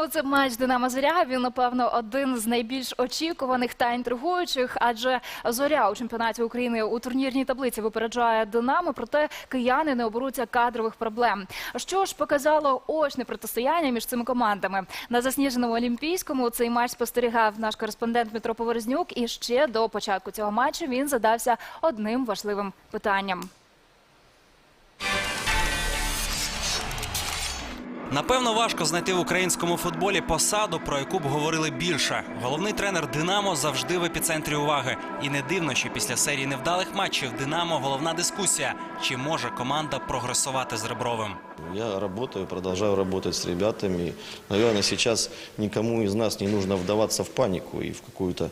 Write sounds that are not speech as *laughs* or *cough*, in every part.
Ну, це матч Динамо Зоря. Він, напевно, один з найбільш очікуваних та інтригуючих, адже Зоря у чемпіонаті України у турнірній таблиці випереджає Динамо, проте кияни не оберуться кадрових проблем. Що ж показало очне протистояння між цими командами? На засніженому Олімпійському цей матч спостерігав наш кореспондент Дмитро Поворознюк. І ще до початку цього матчу він задався одним важливим питанням. Напевно, важко знайти в українському футболі посаду, про яку б говорили більше. Головний тренер Динамо завжди в епіцентрі уваги. І не дивно, що після серії невдалих матчів Динамо головна дискусія: чи може команда прогресувати з Ребровим. Я работаю, продолжаю работать с ребятами. Наверное, сейчас никому из нас не нужно вдаваться в панику и в какую-то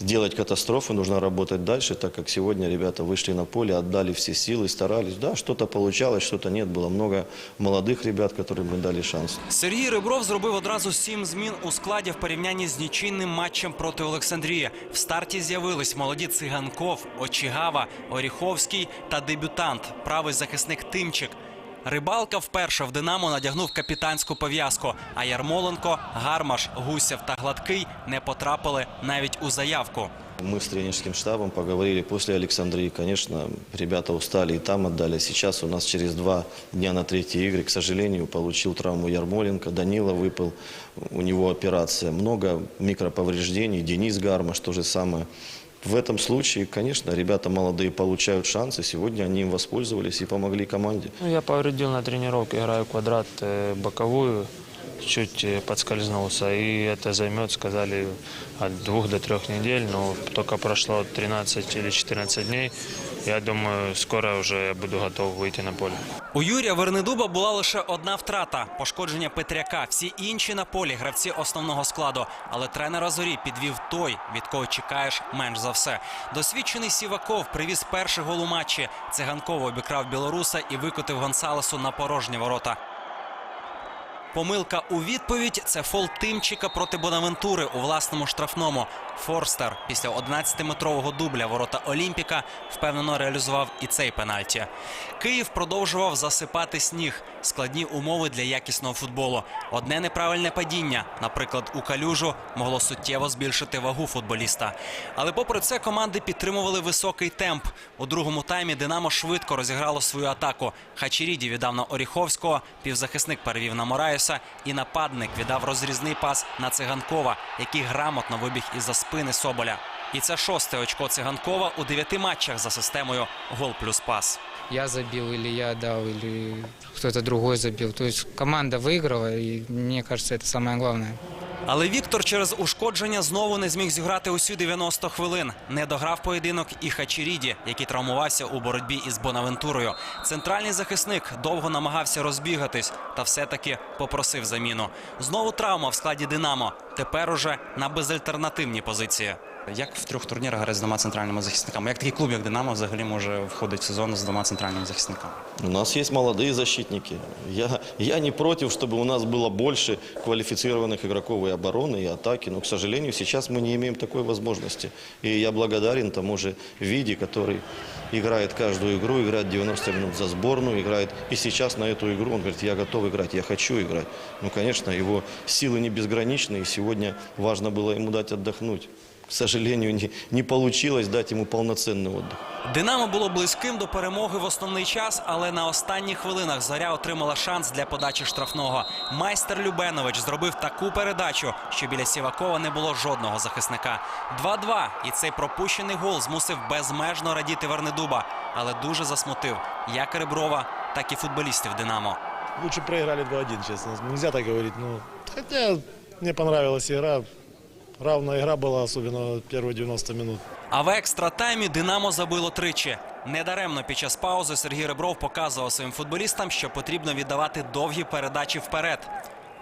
делать катастрофу. Нужно работать дальше, так как сегодня ребята вышли на поле, отдали все силы, старались. Да, что-то получалось, что-то нет. Было много молодых ребят, которым мы дали шанс. Сергій Ребров зробив одразу сім змін у складі в порівнянні з нічийним матчем проти Олександрії. В старті з'явились молоді Циганков, Очігава, Оріховський та дебютант, правий захисник Тимчик. Рибалка вперше в Динамо надягнув капітанську пов'язку, а Ярмоленко, Гармаш, Гусєв та Гладкий не потрапили навіть у заявку. Мы с тренерским штабом поговорили после Александрии. Конечно, ребята устали и там отдали. Сейчас у нас через два дня на третьи игры, к сожалению, получил травму Ярмоленко. Данила выпал, у него операция. Много микроповреждений. Денис Гармаш то же самое. В этом случае, конечно, ребята молодые получают шансы. Сегодня они им воспользовались и помогли команде. Ну, я повредил на тренировке, играю квадрат э, боковую, чуть э, подскользнулся, и это займет, сказали, от двух до трех недель, но только прошло 13 или 14 дней, я думаю, скоро вже буду готов вийти на поле. У Юрія Вернедуба була лише одна втрата пошкодження Петряка. Всі інші на полі гравці основного складу. Але тренера зорі підвів той, від кого чекаєш менш за все. Досвідчений Сіваков привіз перший гол у матчі. Циганково обікрав білоруса і викотив Гонсалесу на порожні ворота. Помилка у відповідь це фол Тимчика проти Бонавентури у власному штрафному. Форстер після 11-метрового дубля ворота Олімпіка впевнено реалізував і цей пенальті. Київ продовжував засипати сніг. Складні умови для якісного футболу. Одне неправильне падіння, наприклад, у калюжу, могло суттєво збільшити вагу футболіста. Але попри це команди підтримували високий темп. У другому таймі Динамо швидко розіграло свою атаку. Хачеріді віддав на Оріховського, півзахисник перевів на Мораєса, і нападник віддав розрізний пас на Циганкова, який грамотно вибіг із-за спини Соболя. І це шосте очко Циганкова у дев'яти матчах за системою гол плюс пас. я забил, или я дал, или кто-то другой забил. То есть команда выиграла, и мне кажется, это самое главное. Але Віктор через ушкодження знову не зміг зіграти усі 90 хвилин. Не дограв поєдинок і Хачеріді, який травмувався у боротьбі із Бонавентурою. Центральний захисник довго намагався розбігатись, та все-таки попросив заміну. Знову травма в складі Динамо. Тепер уже на безальтернативній позиції. Як в трьох турнірах грати з двома центральними захисниками? Як такий клуб, як Динамо, взагалі може входити в сезон з двома центральними захисниками? У нас є молоді защитники. Я я не проти, щоб у нас було більше кваліфіційних ігроків і оборони, і атаки. Но, к сожалению, зараз ми не маємо такої можливості. І я благодарен тому же Віді, який грає кожну ігру, грає 90 хвилин за зборну, грає і зараз на цю ігру. Він говорить, я готовий грати, я хочу грати. Ну, звісно, його сили не безграничні, і сьогодні важливо було йому дати віддохнути. К сожалению, не, не получилось дать ему полноценный отдых. Динамо було близьким до перемоги в основний час, але на останніх хвилинах зоря отримала шанс для подачі штрафного. Майстер Любенович зробив таку передачу, що біля Сівакова не було жодного захисника. 2-2. І цей пропущений гол змусив безмежно радіти Вернедуба, але дуже засмутив як Реброва, так і футболістів Динамо. Лучше проиграли 2-1, честно. Нельзя так говорить. Ну, хотя мне понравилась игра. Равная игра была, особенно первые 90 минут. А в екстра таймі Динамо забило тричі. Недаремно під час паузи Сергій Ребров показував своїм футболістам, що потрібно віддавати довгі передачі вперед.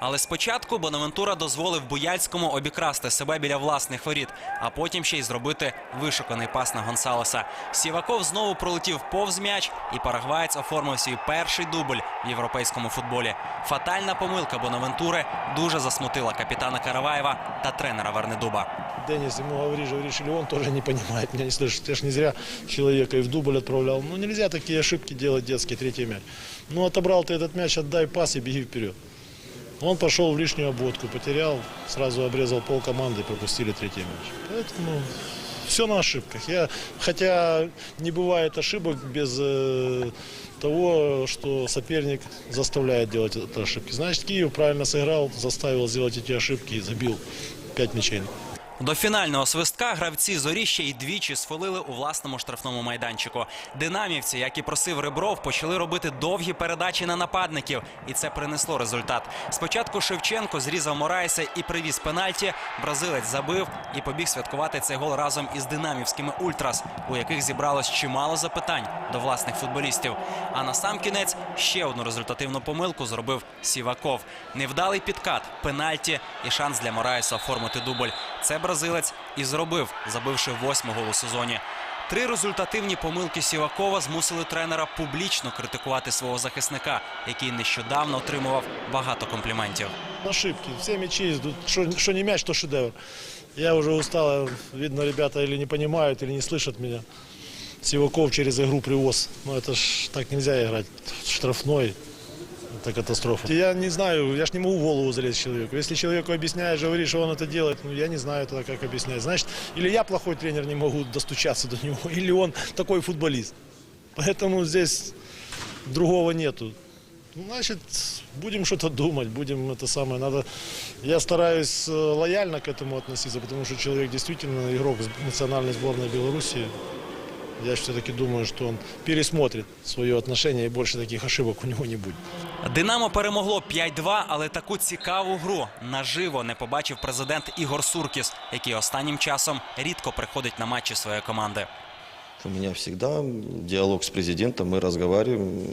Але спочатку Бонавентура дозволив Буяльському обікрасти себе біля власних воріт, а потім ще й зробити вишуканий пас на Гонсалеса. Сіваков знову пролетів повз м'яч, і парагваєць оформив свій перший дубль в європейському футболі. Фатальна помилка Бонавентури дуже засмутила капітана Караваєва та тренера Вернедуба. Денис, ему говоришь, говоришь, или он тоже не понимает, меня не слышит. Ты ж не зря человека и в дубль отправлял. Ну, нельзя такие ошибки делать детские, третий мяч. Ну, отобрал ты этот мяч, отдай пас и беги вперед. Он пошел в лишнюю обводку, потерял, сразу обрезал пол команды и пропустили третий мяч. Поэтому все на ошибках. Я, хотя не бывает ошибок без э, того, что соперник заставляет делать эти ошибки. Значит, Киев правильно сыграл, заставил сделать эти ошибки и забил 5 мячей. До фінального свистка гравці зорі ще й двічі сфолили у власному штрафному майданчику. Динамівці, як і просив Ребров, почали робити довгі передачі на нападників, і це принесло результат. Спочатку Шевченко зрізав Мораєса і привіз пенальті. Бразилець забив і побіг святкувати цей гол разом із динамівськими ультрас, у яких зібралось чимало запитань до власних футболістів. А на сам кінець ще одну результативну помилку зробив Сіваков. Невдалий підкат, пенальті і шанс для Мораєса оформити дубль. Це бразилець і зробив, забивши восьмий гол у сезоні. Три результативні помилки Сівакова змусили тренера публічно критикувати свого захисника, який нещодавно отримував багато компліментів. Ошибки. Мячи, идут. что, что не мяч, то шедевр. Я уже устал, видно, ребята или не понимают, или не слышат меня. Сиваков через игру привоз. Ну это ж так нельзя играть. Штрафной. Это катастрофа. Я не знаю, я ж не могу в голову залезть человеку. Если человеку объясняешь, говоришь, что он это делает, ну я не знаю тогда, как объяснять. Значит, или я плохой тренер, не могу достучаться до него, *laughs* или он такой футболист. Поэтому здесь другого нету. Значит, будем что-то думать, будем это самое. Надо. Я стараюсь э, лояльно к этому относиться, потому что человек действительно игрок национальной сборной Беларуси. Я все-таки думаю, что он пересмотрит свое отношение и больше таких ошибок у него не будет. Динамо перемогло 5-2, але таку цікаву гру наживо не побачив президент Ігор Суркіс, який останнім часом рідко приходить на матчі своєї команди. У меня всегда диалог с президентом, мы разговариваем.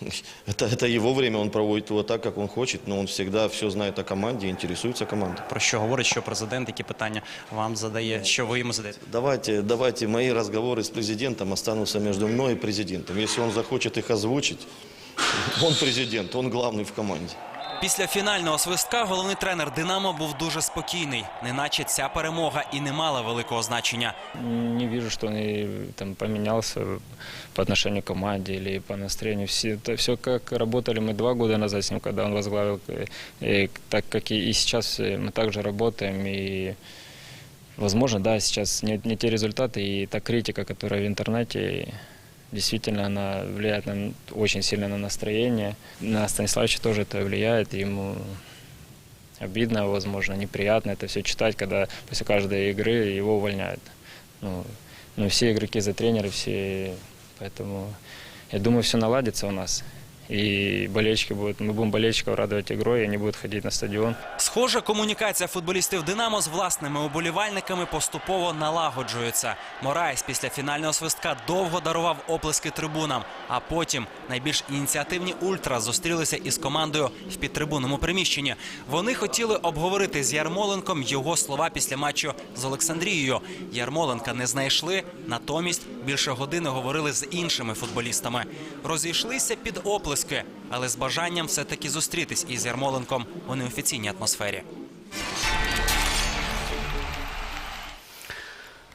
*laughs* Это, это его время, он проводит его так, как он хочет, но он всегда все знает о команде, интересуется командой. Про що говорить, що президент, які питання вам задає, що ви йому задаєте? Давайте, давайте мои разговоры с президентом останутся между мной и президентом. Если он захочет их озвучить, *laughs* он президент, он главный в команде. Після фінального свистка головний тренер Динамо був дуже спокійний, неначе ця перемога і не мала великого значення. Не вижу, что он и, там поменялся по отношению к команде или по настроению. Все, это все как работали мы два года назад с ним, когда он возглавил, э, и так как и, и сейчас э, мы также работаем. И, возможно, да, сейчас не, не те результаты и та критика, которая в интернете, действительно она влияет на, очень сильно на настроение. На Станиславовича тоже это влияет, ему обидно, возможно, неприятно это все читать, когда после каждой игры его увольняют. Ну, ну, все игроки за тренеры, все, поэтому я думаю, все наладится у нас. И болельщики будут, мы будем болельщиков радовать игрой, и они будут на стадион. Схоже, комунікація футболістів Динамо з власними уболівальниками поступово налагоджується. Мораєс після фінального свистка довго дарував оплески трибунам, а потім найбільш ініціативні ультра зустрілися із командою в підтрибунному приміщенні. Вони хотіли обговорити з Ярмоленком його слова після матчу з Олександрією. Ярмоленка не знайшли, натомість більше години говорили з іншими футболістами. Розійшлися під оплески, але з бажанням все-таки зустрітись із Ярмоленком у неофіційній атмосфері.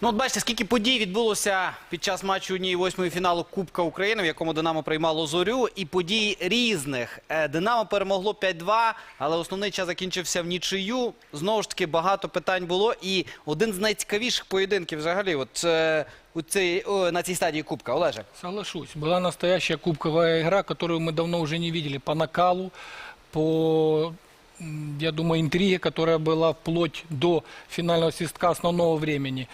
Ну, от бачите, скільки подій відбулося під час матчу однієї восьмої фіналу Кубка України, в якому Динамо приймало зорю, і подій різних. Е, Динамо перемогло 5-2, але основний час закінчився в нічию. Знову ж таки, багато питань було. І один з найцікавіших поєдинків взагалі, от е, у цій, о, на цій стадії Кубка. Олеже. Соглашусь. Была настоящая кубковая игра, которую мы давно уже не видели по накалу, по, я думаю, интриге, которая была вплоть до финального свистка основного времени.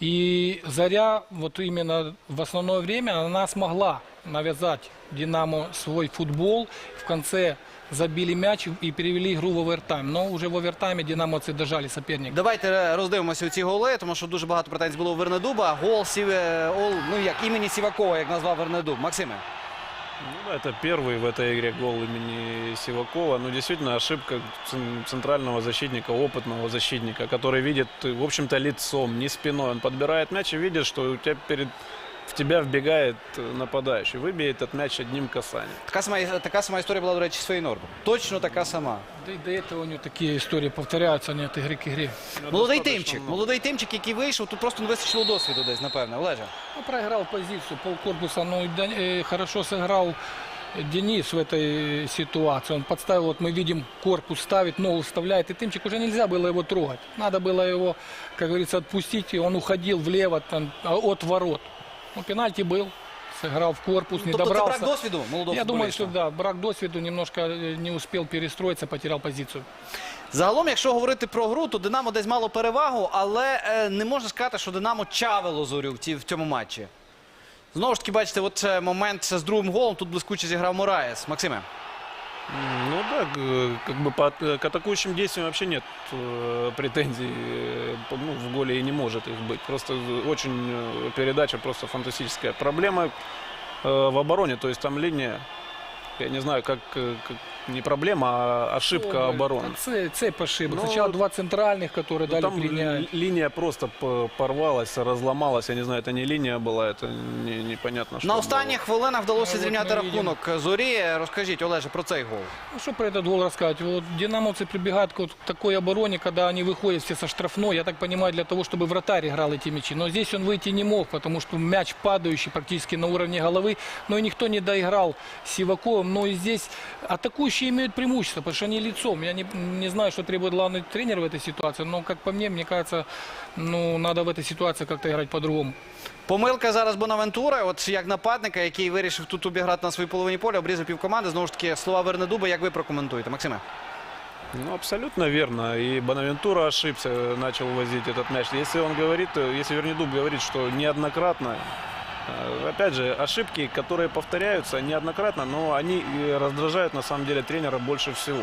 И Заря, вот именно в основное время, она смогла навязать Динамо свой футбол. В конце забили мяч и перевели игру в овертайм. Но уже в овертайме динамовцы дожали соперника. Давайте роздивимося ці голи, тому що дуже багато претензій було у Вернедуба. Гол Сів... е, ну як імені Сівакова, як назвав Вернедуб. Максиме. Ну, это первый в этой игре гол имени Сивакова. Ну, действительно, ошибка цен- центрального защитника, опытного защитника, который видит, в общем-то, лицом, не спиной. Он подбирает мяч и видит, что у тебя перед в тебя вбегает э, нападающий. Выбей этот мяч одним касанием. Така сама, така сама історія була, до речі, з Фейнордом. Точно така сама. Да и до этого у него такие истории повторяются, они от игры к игре. Молодий Достаточно тимчик, много. молодий тимчик, який вийшов, тут просто не вистачило досвіду десь, напевне. Олеже. Ну, проиграл позицию, полкорпуса, ну, да, э, хорошо сыграл Денис в этой ситуации. Он подставил, вот мы видим, корпус ставит, ногу вставляет, и Тымчик уже нельзя было его трогать. Надо было его, как говорится, отпустить, и он уходил влево там, а, от ворот. Ну, пенальти был, сыграл в корпус, не Тобто це добрался. брак досвіду молодого Я думаю, футболіста? что да, брак досвіду, немножко э, не успел перестроиться, потерял позицию. Загалом, якщо говорити про гру, то Динамо десь мало перевагу, але е, не можна сказати, що Динамо чавило зорю в, ці, в цьому матчі. Знову ж таки, бачите, от е, момент з другим голом тут блискуче зіграв Мораєс. Максиме. Ну да, как бы по, от- к атакующим действиям вообще нет э, претензий. э, Ну, в голе и не может их быть. Просто э, очень э, передача просто фантастическая. Проблема э, в обороне, то есть там линия, я не знаю, как, э, как- не проблема, а ошибка О, обороны. Цепь, цепь ошибок. Ну, Сначала два центральных, которые Ну, дали там принять. ли- линия просто п- порвалась, разломалась. Я не знаю, это не линия была, это не- непонятно что. На было. останніх хвилинах вдалося Ну, от зрівняти ми рахунок Зорі. Розкажіть, Олеже, про цей гол. Ну, что про этот гол рассказать? Вот динамовцы прибегают к вот такой обороне, когда они выходят все со штрафной, я так понимаю, для того, чтобы вратарь играл эти мячи. Но здесь он выйти не мог, потому что мяч падающий практически на уровне головы, но и никто не доиграл с Сиваковым. Но и здесь атакующие имеют преимущество, потому что они лицом. Я не, не знаю, что требует главный тренер в этой ситуации, но, как по мне, мне кажется, ну, надо в этой ситуации как-то играть по-другому. Помилка зараз Бонавентура, от як нападника, який вирішив тут обіграти на своїй половині поля, обрізав півкоманди. Знову ж таки, слова Вернедуба, як ви прокоментуєте, Максиме? Ну, абсолютно верно. И Бонавентура ошибся, начал возить этот мяч. Если он говорит, э, если Вернедуб говорит, что неоднократно, э, опять же, ошибки, которые повторяются неоднократно, но они э, раздражают на самом деле тренера больше всего.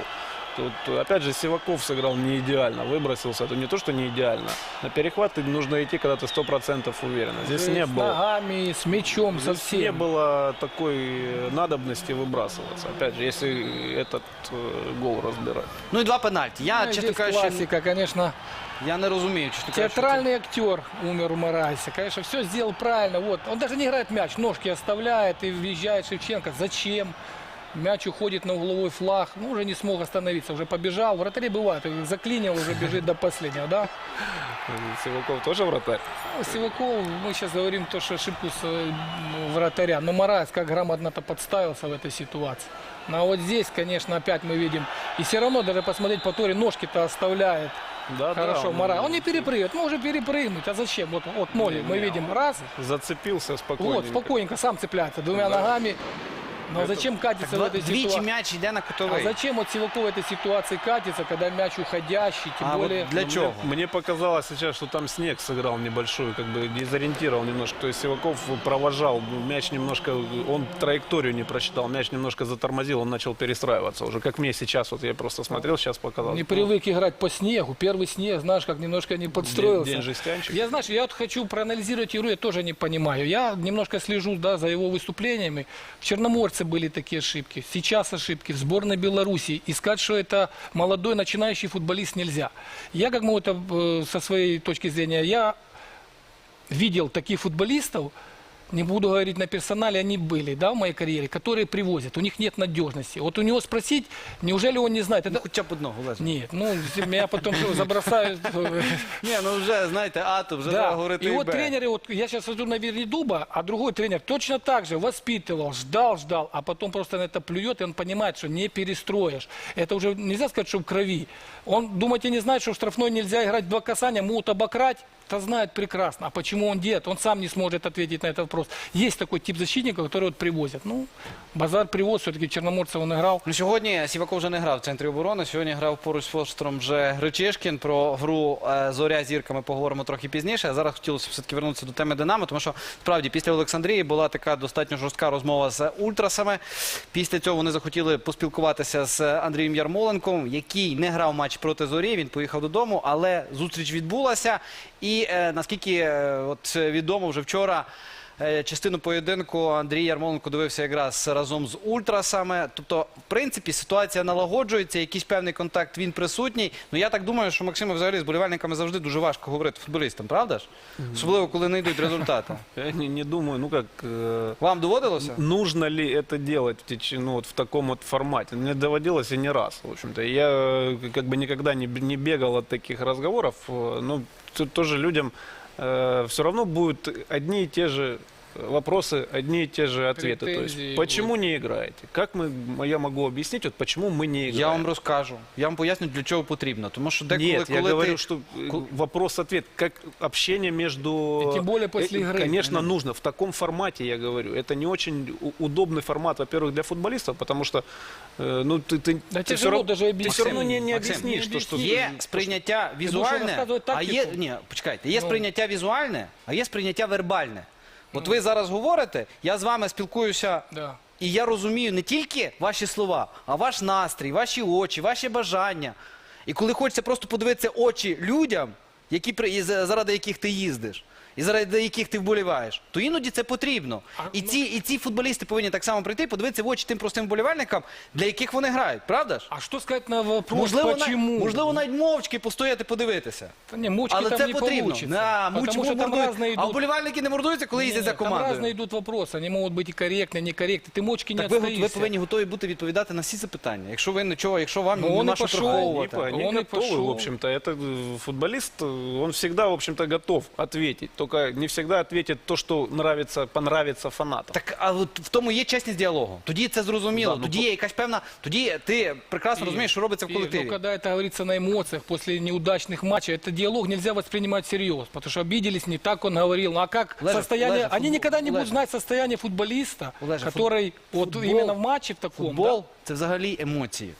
Тут, э, опять же, Сиваков сыграл не идеально, выбросился. Это не то, что не идеально. На перехват нужно идти, когда ты 100% уверен. Здесь не с было. ногами, с мячом, Здесь совсем. не было такой э, надобности выбрасываться. Опять же, если этот э, гол разбирать. Ну і два пенальті. Я, Ну, чесно здесь кажучи, классика, конечно. я не розумію, чесно кажучи. Театральный актер умер у Морайса. Конечно, все сделал правильно. Вот. Он даже не играет мяч, ножки оставляет и въезжает Шевченко. Зачем? Мяч уходит на угловой флаг. Ну, уже не смог остановиться, уже побежал. Вратари бывает, заклинил, уже бежит до последнего, да? Сиваков тоже вратарь? Ну, Сиваков, мы сейчас говорим то, что ошибку с э, вратаря. Но Морайс как грамотно-то подставился в этой ситуации. Ну, а вот здесь, конечно, опять мы видим. И все равно даже посмотреть по Торе, ножки-то оставляет. Да, Хорошо, да, Морайс. Он не перепрыгивает, может перепрыгнуть. А зачем? Вот, вот моли, мы видим, раз, Зацепился спокойно. вот, спокойненько сам цепляется двумя Да. ногами. Но зачем катиться в Два- этой Двічі ситуации? м'яч йде на А кутовий. зачем вот Сиваков в этой ситуации катится, когда мяч уходящий, тем А вот более... для Мне- чего? Мне показалось сейчас, что там снег сыграл небольшой, как бы дезориентировал немножко. То есть Сиваков провожал мяч немножко, он траекторию не просчитал, мяч немножко затормозил, он начал перестраиваться уже. Как мне сейчас, вот я просто смотрел, сейчас показалось. Не привык играть по снегу. Первый снег, знаешь, как немножко не День, подстроился. день жестянщик. Я, знаешь, я вот хочу проанализировать игру, я тоже не понимаю. Я немножко слежу да, за его выступлениями. В Черноморце были такие ошибки, сейчас ошибки, в сборной Беларуси. Искать, что это молодой начинающий футболист нельзя. Я, как могу это э, со своей точки зрения, я видел таких футболистов, не буду говорить на персонале, они были, да, в моей карьере, которые привозят, у них нет надежности. Вот у него спросить, неужели он не знает? Ну, Это... хоча б одного, Олеже. Нет, ну, меня потом что, забросают. *laughs* Ні, ну вже, знаєте, а, то вже треба Да. говорити И і вот Б. тренеры, вот я сейчас смотрю на Вернедуба, а другой тренер точно так же воспитывал, ждал, ждал, а потом просто на это плюет, и он понимает, что не перестроишь. Это уже нельзя сказать, что в крови. Он, думаете, не знает, что в штрафной нельзя играть в два касания, могут обократь? Это знает прекрасно. А почему он делает? Он сам не сможет ответить на этот вопрос. Есть такой тип защитника, который вот привозят. Ну, базар привоз, все-таки Черноморцев он играл. Ну, сьогодні Сіваков вже не грав в центрі оборони. Сьогодні грав поруч з Фостером вже Гречишкін. Про гру е, Зоря зірка ми поговоримо трохи пізніше. А зараз хотілося все-таки вернутися до теми Динамо, тому що справді після Олександрії була така достатньо жорстка розмова з ультрасами. Після цього вони захотіли поспілкуватися з Андрієм Ярмоленком, який не грав матч проти зорі. Він поїхав додому, але зустріч відбулася. І е, наскільки е, от відомо вже вчора. Е, Частину поєдинку Андрій Ярмоленко дивився якраз разом з ультрасами. Тобто, в принципі, ситуація налагоджується, якийсь певний контакт він присутній. Ну я так думаю, що Максима взагалі з болівальниками завжди дуже важко говорити футболістам, правда ж? Особливо, коли не йдуть результати. *laughs* Я не, не думаю, ну как, э, Вам доводилося? нужно ли это делать в, теч- ну, вот в таком вот формате. Мне доводилось и не раз, в общем-то. Я э, как бы никогда не, б- не бегал от таких разговоров, э, но тут тоже людям все равно будут одни и те же вопросы, одни и те же ответы. То Претензии, есть, почему не играете? Как мы, я могу объяснить, вот почему мы не играем? Я вам розкажу. Я вам поясню, для чого потрібно. Тому що деколи, Нет, я коли говорю, ти... что э, вопрос-ответ, как общение между... И тем более после Э, игры. Конечно, нужно. В таком формате, я говорю. Это не очень у- удобный формат, во-первых, для футболистов, потому что, э, ну, ты, ты, Да ты тяжело всё равно- даже ты объяснить. все равно не, не Максим, объяснишь, не то, что... Є сприйняття візуальне, розказувати а є тактику. ні, почекайте, є Ну. сприйняття візуальне, а є сприйняття вербальне. От ви зараз говорите, я з вами спілкуюся, Да. і я розумію не тільки ваші слова, а ваш настрій, ваші очі, ваші бажання. І коли хочеться просто подивитися очі людям, які при- і за- заради яких ти їздиш І заради яких ти вболіваєш, то іноді це потрібно. А, І ну- ці, і ці футболісти повинні так само прийти, подивитися в очі тим простим вболівальникам, для яких вони грають, правда ж? А что сказать на вопрос, Можливо, на- почему? можливо, навіть мовчки постояти подивитися. Да не, мочки Але там це не потрібно. получится. На, муч, потому что там мордують. разные А идут... вболівальники не мордуються, коли їздять за Нет, Там командою. разные идут вопросы, они могут быть и корректны, и некорректны. Ты мочки не Так ви, ви отстоишься. повинні готові бути відповідати на всі запитання. Якщо ви нічого, якщо вам Ну, нема он і що пішов. приховувати. Они, они Он и готовы, пошел. в общем-то. Это э, футболист, э, он всегда, в общем-то, готов ответить. Только не всегда ответит то, что нравится, понравится фанатам. Так, а от в тому є чесність діалогу. Тоді це зрозуміло. Да, ну, тоді по- є якась певна. Тоді ти прекрасно И- розумієш, що робиться в и, колективі. Ну, когда это говорится на эмоциях, после неудачных матчей, этот диалог нельзя воспринимать всерьез, потому что обиделись не так, он говорил. Ну, а как Олежа, состояние... Олежа, Они футбол- никогда не будут Олежа. знать состояние футболиста, Олежа, фут- который вот футбол- именно в матче в таком... Футбол да, це взагалі емоції.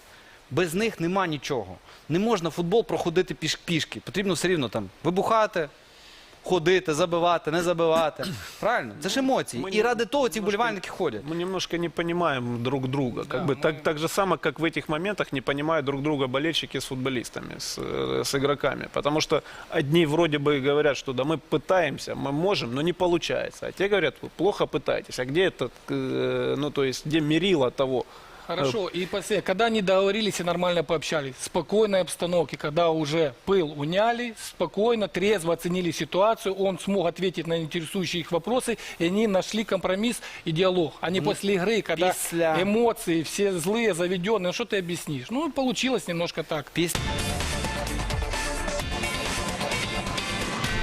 Без них нема нічого. Не можна футбол проходити піш- пішки. Потрібно все рівно там вибухати, ходити, забивати, не забивати. Правильно? Це ж емоції. Ми І не- ради того ці немножко- вболівальники ходять. Мы немножко не понимаем друг друга. Как Да, бы так, так же само, как в этих моментах не понимают друг друга болельщики с футболистами, с, э, с игроками. Потому что одни вроде бы говорят, что да мы пытаемся, мы можем, но не получается. А те говорят, вы плохо пытаетесь. А где этот, э, ну то есть, где мерило того? Хорошо, и после, когда они договорились и нормально пообщались, в спокойной обстановке, когда уже пыл уняли, спокойно, трезво оценили ситуацию, он смог ответить на интересующие их вопросы, и они нашли компромисс и диалог. А не после игры, когда після- эмоции, все злые, заведенные, ну что ты объяснишь? Ну, получилось немножко так. Після